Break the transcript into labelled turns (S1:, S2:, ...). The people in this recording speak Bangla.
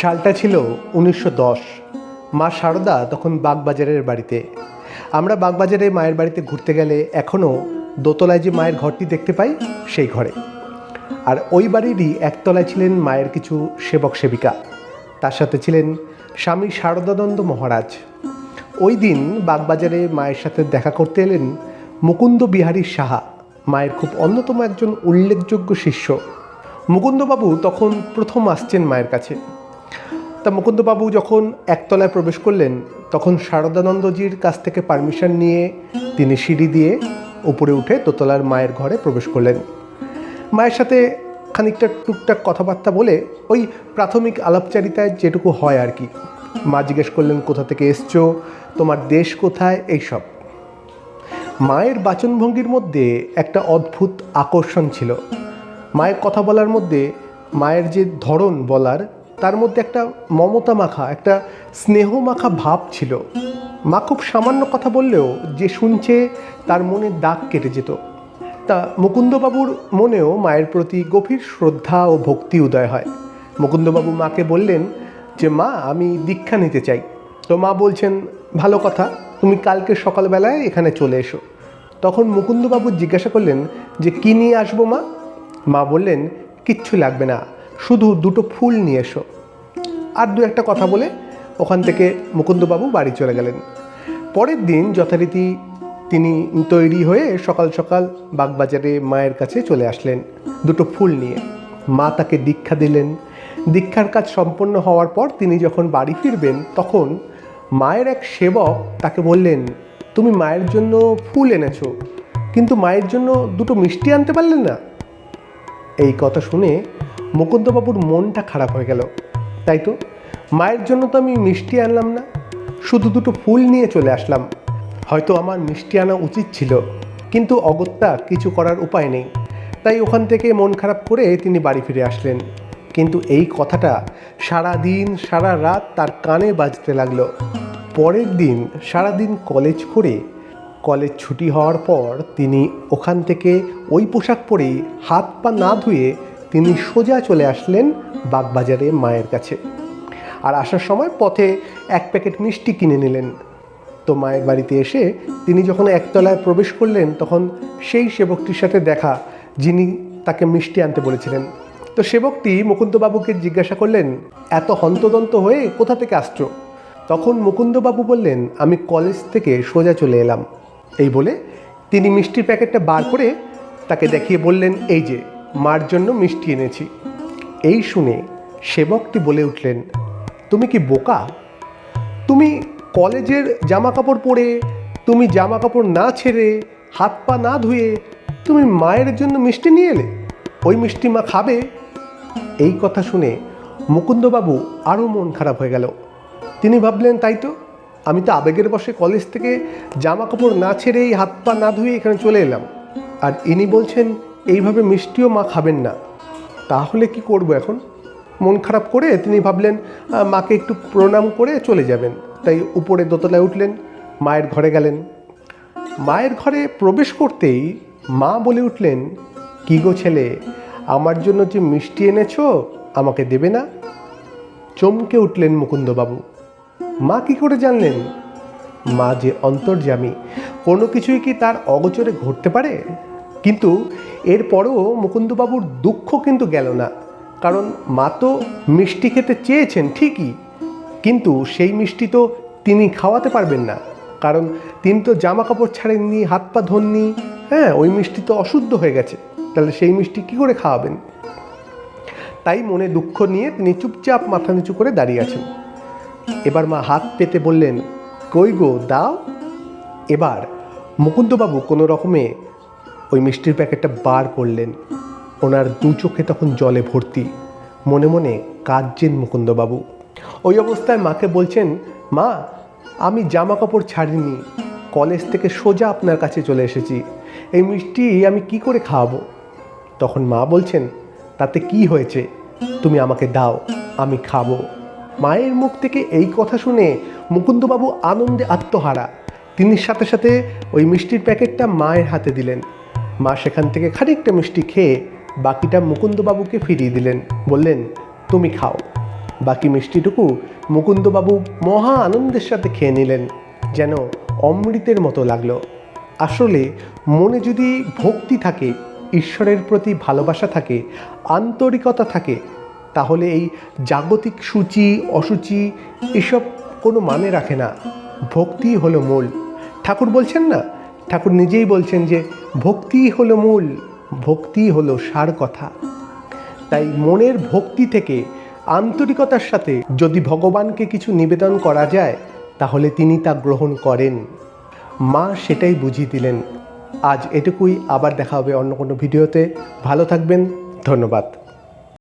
S1: সালটা ছিল উনিশশো দশ। মা শারদা তখন বাগবাজারের বাড়িতে। আমরা বাগবাজারে মায়ের বাড়িতে ঘুরতে গেলে এখনও দোতলায় যে মায়ের ঘরটি দেখতে পাই, সেই ঘরে। আর ওই বাড়িরই একতলায় ছিলেন মায়ের কিছু সেবক সেবিকা। তার সাথে ছিলেন স্বামী শারদানন্দ মহারাজ। ওই দিন বাগবাজারে মায়ের সাথে দেখা করতে এলেন মুকুন্দ বিহারী সাহা, মায়ের খুব অন্যতম একজন উল্লেখযোগ্য শিষ্য। মুকুন্দবাবু তখন প্রথম আসছেন মায়ের কাছে। তা মুকুন্দবাবু যখন একতলায় প্রবেশ করলেন, তখন শারদানন্দজির কাছ থেকে পারমিশন নিয়ে তিনি সিঁড়ি দিয়ে উপরে উঠে দোতলার মায়ের ঘরে প্রবেশ করলেন। মায়ের সাথে খানিকটা টুকটাক কথাবার্তা বলে ওই প্রাথমিক আলাপচারিতায় যেটুকু হয় আর কি। মা জিজ্ঞেস করলেন, কোথা থেকে এসছো? তোমার দেশ কোথায়? এইসব। মায়ের বাচনভঙ্গির মধ্যে একটা অদ্ভুত আকর্ষণ ছিল। মায়ের কথা বলার মধ্যে মায়ের যে ধরন বলার তার মধ্যে একটা মমতা মাখা, একটা স্নেহ মাখা ভাব ছিল। মা খুব সামান্য কথা বললেও যে শুনছে তার মনে দাগ কেটে যেত। তা মুকুন্দবাবুর মনেও মায়ের প্রতি গভীর শ্রদ্ধা ও ভক্তি উদয় হয়। মুকুন্দবাবু মাকে বললেন যে, মা, আমি দীক্ষা নিতে চাই। তো মা বলছেন, ভালো কথা, তুমি কালকে সকালবেলায় এখানে চলে এসো। তখন মুকুন্দবাবু জিজ্ঞাসা করলেন, যে কী নিয়ে আসব মা? মা বললেন, কিচ্ছু লাগবে না, শুধু দুটো ফুল নিয়ে এসো। আর দু একটা কথা বলে ওখান থেকে মুকুন্দবাবু বাড়ি চলে গেলেন। পরের দিন যথারীতি তিনি তৈরি হয়ে সকাল সকাল বাগবাজারে মায়ের কাছে চলে আসলেন দুটো ফুল নিয়ে। মা তাকে দীক্ষা দিলেন। দীক্ষার কাজ সম্পন্ন হওয়ার পর তিনি যখন বাড়ি ফিরবেন তখন মায়ের এক সেবক তাকে বললেন, তুমি মায়ের জন্য ফুল এনেছো, কিন্তু মায়ের জন্য দুটো মিষ্টি আনতে পারলেন না? এই কথা শুনে মুকুন্দবাবুর মনটা খারাপ হয়ে গেল। তাই তো? মায়ের জন্য তো আমি মিষ্টি আনলাম না। শুধু দুটো ফুল নিয়ে চলে আসলাম। হয়তো আমার মিষ্টি আনা উচিত ছিল, কিন্তু অগত্যা কিছু করার উপায় নেই। তাই ওখান থেকে মন খারাপ করে তিনি বাড়ি ফিরে আসলেন। কিন্তু এই কথাটা সারা দিন সারা রাত তার কানে বাজতে লাগল। পরের দিন সারা দিন কলেজ করে, কলেজ ছুটি হওয়ার পর তিনি ওখান থেকে ওই পোশাক পরেই হাত পা না ধুয়ে তিনি সোজা চলে আসলেন বাগবাজারে মায়ের কাছে। আর আসার সময় পথে এক প্যাকেট মিষ্টি কিনে নিলেন। তো মায়ের বাড়িতে এসে তিনি যখন একতলায় প্রবেশ করলেন, তখন সেই সেবকটির সাথে দেখা, যিনি তাকে মিষ্টি আনতে বলেছিলেন। তো সেবকটি মুকুন্দবাবুকে জিজ্ঞাসা করলেন, এত হন্তদন্ত হয়ে কোথা থেকে আসছো? তখন মুকুন্দবাবু বললেন, আমি কলেজ থেকে সোজা চলে এলাম। এই বলে তিনি মিষ্টির প্যাকেটটা বার করে তাকে দেখিয়ে বললেন, এই যে মার জন্য মিষ্টি এনেছি। এই শুনে সেবকটি বলে উঠলেন, তুমি কি বোকা? তুমি কলেজের জামা কাপড় পরে, তুমি জামা কাপড় না ছেড়ে, হাত পা না ধুয়ে, তুমি মায়ের জন্য মিষ্টি নিয়ে এলে? ওই মিষ্টি মা খাবে? এই কথা শুনে মুকুন্দবাবু আরও মন খারাপ হয়ে গেল। তিনি ভাবলেন, তাই তো, আমি তো আবেগের বসে কলেজ থেকে জামা কাপড় না ছেড়েই হাত পা না ধুয়ে এখানে চলে এলাম। আর ইনি বলছেন এইভাবে মিষ্টিও মা খাবেন না। তাহলে কি করব এখন? মন খারাপ করে তিনি ভাবলেন মাকে একটু প্রণাম করে চলে যাবেন। তাই উপরে দোতলায় উঠলেন, মায়ের ঘরে গেলেন। মায়ের ঘরে প্রবেশ করতেই মা বলে উঠলেন, কি গো ছেলে, আমার জন্য যে মিষ্টি এনেছো, আমাকে দেবে না? চমকে উঠলেন মুকুন্দবাবু। মা কি করে জানলেন? মা যে অন্তর্যামী, কোনো কিছুই কি তার অগোচরে ঘটতে পারে? কিন্তু এরপরও মুকুন্দবাবুর দুঃখ কিন্তু গেল না। কারণ মা তো মিষ্টি খেতে চেয়েছেন, ঠিকই। কিন্তু সেই মিষ্টি তো তিনি খাওয়াতে পারবেন না। কারণ তিনি তো জামা কাপড় ছাড়েননি, হাত পা ধননি। হ্যাঁ ওই মিষ্টি তো অশুদ্ধ হয়ে গেছে। তাহলে সেই মিষ্টি কী করে খাওয়াবেন? তাই মনে দুঃখ নিয়ে তিনি চুপচাপ মাথা নিচু করে দাঁড়িয়ে আছেন। এবার মা হাত পেতে বললেন, কই গো, দাও। এবার মুকুন্দবাবু কোনো রকমে ওই মিষ্টির প্যাকেটটা বার করলেন। ওনার দু চোখে তখন জলে ভর্তি। মনে মনে কাঁদছেন মুকুন্দবাবু। ওই অবস্থায় মাকে বলছেন, মা, আমি জামা কাপড় ছাড়িনি। কলেজ থেকে সোজা আপনার কাছে চলে এসেছি। এই মিষ্টি আমি কি করে খাওয়াবো? তখন মা বলছেন, তাতে কি হয়েছে? তুমি আমাকে দাও, আমি খাব। মায়ের মুখ থেকে এই কথা শুনে মুকুন্দবাবু আনন্দে আত্মহারা। তিনি সাথে সাথে ওই মিষ্টির প্যাকেটটা মায়ের হাতে দিলেন। মা সেখান থেকে খানিকটা মিষ্টি খেয়ে বাকিটা মুকুন্দবাবুকে ফিরিয়ে দিলেন। বললেন, তুমি খাও। বাকি মিষ্টিটুকু মুকুন্দবাবু মহা আনন্দের সাথে খেয়ে নিলেন, যেন অমৃতের মতো লাগল। আসলে মনে যদি ভক্তি থাকে, ঈশ্বরের প্রতি ভালোবাসা থাকে, আন্তরিকতা থাকে, তাহলে এই জাগতিক সূচি, অসুচি এসব কোনো মানে রাখে না। ভক্তি হলো মূল। ঠাকুর বলছেন না ঠাকুর নিজেই বলছেন যে, ভক্তি হলো মূল, ভক্তি হলো সার কথা। তাই মনের ভক্তি থেকে আন্তরিকতার সাথে যদি ভগবানকে কিছু নিবেদন করা যায়, তাহলে তিনি তা গ্রহণ করেন। মা সেটাই বুঝিয়ে দিলেন। আজ এটুকুই। আবার দেখা হবে অন্য কোনো ভিডিওতে। ভালো থাকবেন। ধন্যবাদ।